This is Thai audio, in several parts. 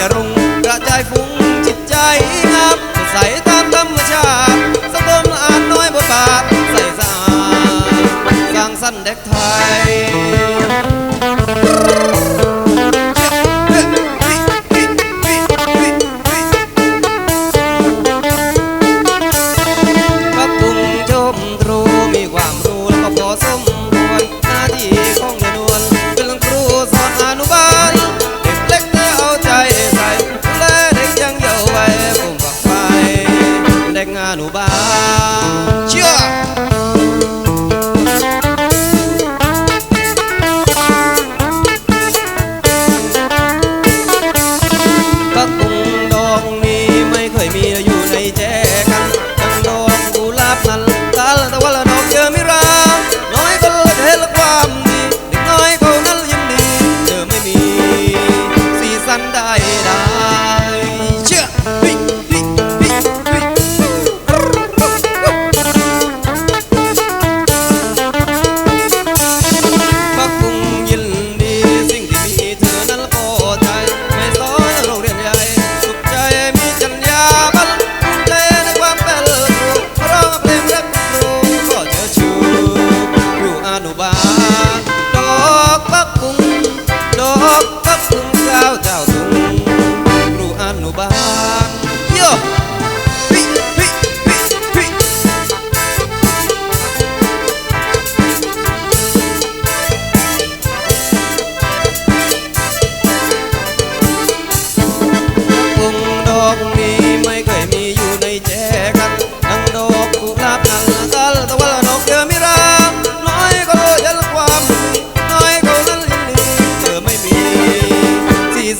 จะรุ่งกระจายฟุ้งจิตใจงามจะใสตามธรรมชาติสังคมละอาดน้อยบ่บาดใส่สะอาดสร้างสรรค์เด็กไทย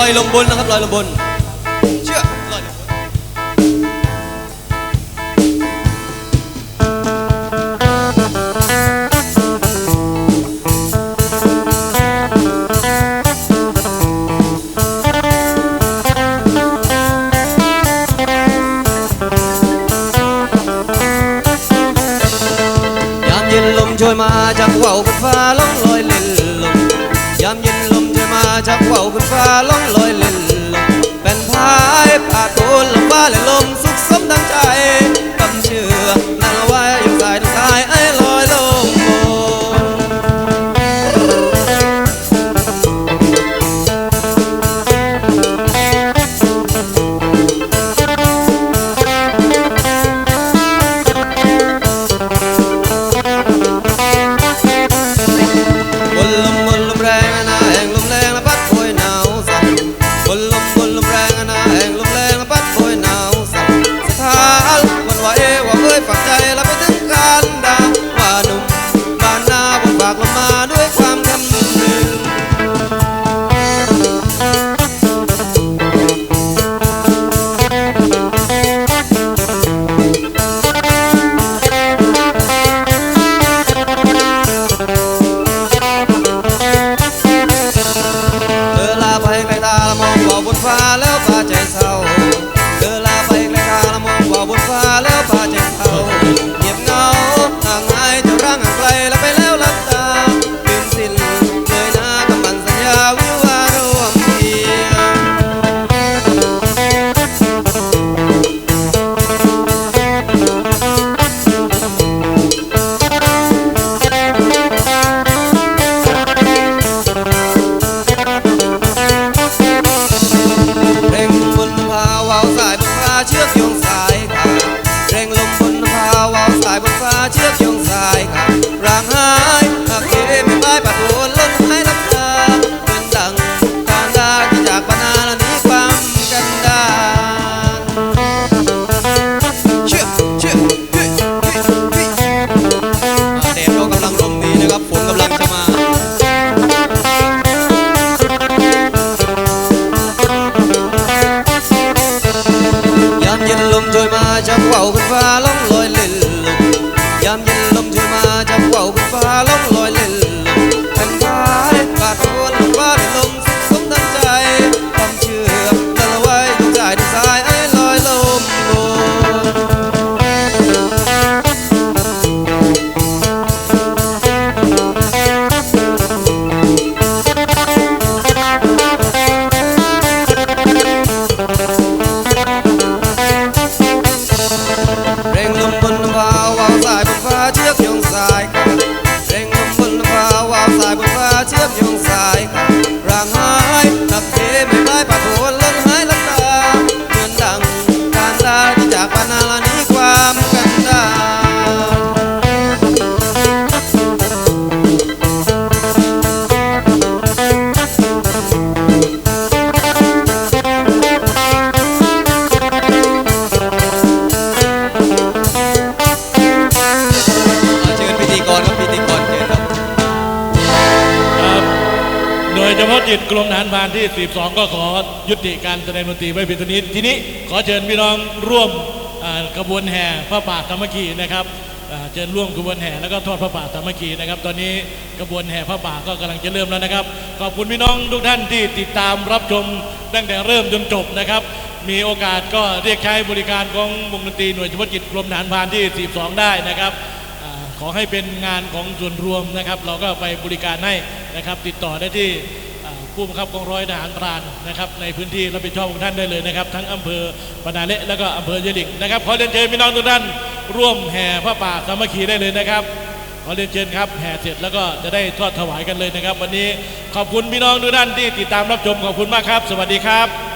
อยลงบนนะครับลอยลงบนเชื่อลอยลงบนยามเย็นลมโชยมาจากว่าวบนฟ้าล่องลอยเล่น จากเขาขึ้นฟ้าล่องลอยเล่นลมเป็นพายป่าโทนลมฟ้าและลม nhìn lùm trôi mà chẳng quẩu khinh pha lóng lôi lìn lùng dám nhìn lùm trôi mà chẳng quẩu khinh pha lóng lôi จิตกรมทหารพานที่ 42 ก็ขอยุติการแสดงดนตรีไว้เพียงเท่านี้ทีนี้ขอเชิญพี่น้องร่วมกระบวนแห่พระป่าสามัคคีนะครับเชิญร่วมกระบวนแห่แล้วก็ทอดพระป่าสามัคคีนะครับ ตอนนี้กระบวนแห่พระป่าก็กำลังจะเริ่มแล้วนะครับ ขอบคุณพี่น้องทุกท่านที่ติดตามรับชมตั้งแต่เริ่มจนจบนะครับ มีโอกาสก็เรียกใช้บริการของวงดนตรีหน่วยเฉพาะกิจกรมทหารพานที่ 42 ได้นะครับขอให้เป็นงานของส่วนรวมนะครับ เราก็ไปบริการให้นะครับ ติดต่อได้ที่ ผู้บังคับกองร้อยทหารพรานนะครับในพื้นที่รับผิดชอบของท่านได้เลยนะครับ ทั้งอำเภอปนาเละแล้วก็อำเภอยะลิงนะครับขอเรียนเชิญพี่น้องทุกท่านร่วมแห่พระป่าสามัคคีได้เลยนะครับขอเรียนเชิญครับแห่เสร็จแล้วก็จะได้ทอดถวายกันเลยนะครับ วันนี้ขอบคุณพี่น้องทุกท่านที่ติดตามรับชมขอบคุณมากครับ สวัสดีครับ